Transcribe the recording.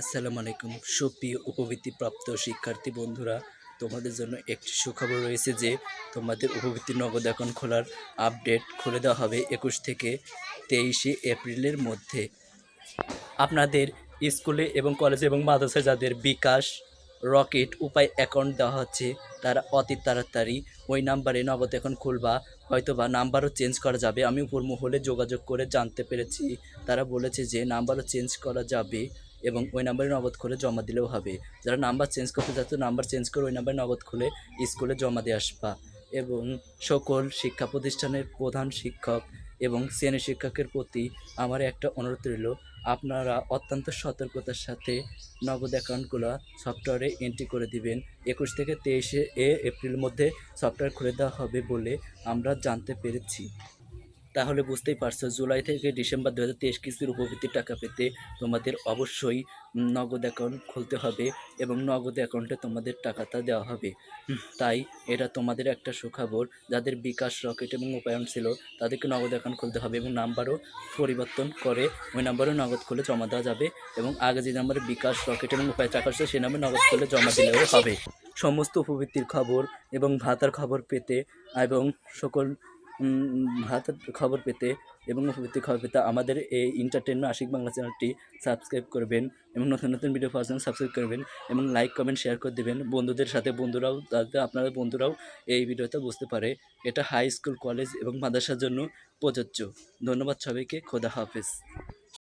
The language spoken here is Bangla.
আসসালামু আলাইকুম। সুপ্রিয় উপবৃত্তিপ্রাপ্ত শিক্ষার্থী বন্ধুরা, তোমাদের জন্য একটি সুখবর রয়েছে যে, তোমাদের উপবৃত্তি নগদ অ্যাকাউন্ট খোলার আপডেট খুলে দেওয়া হবে একুশ থেকে তেইশে এপ্রিলের মধ্যে। আপনাদের স্কুলে এবং কলেজে এবং মাদ্রাসায় যাদের বিকাশ রকেট উপায় অ্যাকাউন্ট দেওয়া হচ্ছে, তারা অতি তাড়াতাড়ি ওই নাম্বারে নগদ অ্যাকাউন্ট খুলবা হয়তো বা নাম্বারও চেঞ্জ করা যাবে। আমি উপর মহলে যোগাযোগ করে জানতে পেরেছি। তারা বলেছে যে, নাম্বারও চেঞ্জ করা যাবে। এবং ওই নাম্বারে নগদ খুলে জমা দিলেও হবে। যারা নাম্বার চেঞ্জ করতে যাচ্ছে নাম্বার চেঞ্জ করে ওই নাম্বারে নগদ খুলে স্কুলে জমা দিয়ে আসবা। এবং সকল শিক্ষা প্রতিষ্ঠানের প্রধান শিক্ষক এবং শ্রেণি শিক্ষকের প্রতি আমার একটা অনুরোধ রইল, আপনারা অত্যন্ত সতর্কতার সাথে নগদ অ্যাকাউন্টগুলো সফটওয়্যারে এন্ট্রি করে দিবেন। একুশ থেকে তেইশে এ এপ্রিলের মধ্যে সফটওয়্যার খুলে দেওয়া হবে বলে আমরা জানতে পেরেছি। তাহলে বুঝতেই পারছ, জুলাই থেকে ডিসেম্বর দু হাজার তেইশ কিস্তির উপবৃত্তির টাকা পেতে তোমাদের অবশ্যই নগদ অ্যাকাউন্ট খুলতে হবে এবং নগদ অ্যাকাউন্টে তোমাদের টাকাটা দেওয়া হবে। তাই এটা তোমাদের একটা সুখবর, যাদের বিকাশ রকেট এবং উপায়ন ছিল তাদেরকে নগদ অ্যাকাউন্ট খুলতে হবে এবং নাম্বারও পরিবর্তন করে ওই নাম্বারও নগদ খুলে জমা দেওয়া যাবে এবং আগে যে নাম্বারে বিকাশ রকেট এবং উপায় টাকা ছিল সেই নাম্বারে নগদ খুলে জমা দিলেও হবে। সমস্ত উপবৃত্তির খবর এবং ভাতার খবর পেতে এবং সকল উম, খবর পেতে এবং উপবৃত্তির খবর পেতে আমাদের এই এন্টারটেনমেন্ট আশিক বাংলা চ্যানেলটি সাবস্ক্রাইব করবেন এবং নতুন নতুন ভিডিও পাওয়ার জন্য সাবস্ক্রাইব করবেন এবং লাইক কমেন্ট শেয়ার করে দেবেন। বন্ধুদের সাথে বন্ধুরাও তাদের আপনাদের বন্ধুরাও এই ভিডিওটা বুঝতে পারে। এটা হাই স্কুল কলেজ এবং মাদ্রাসার জন্য প্রযোজ্য। ধন্যবাদ সবাইকে। খোদা হাফেজ।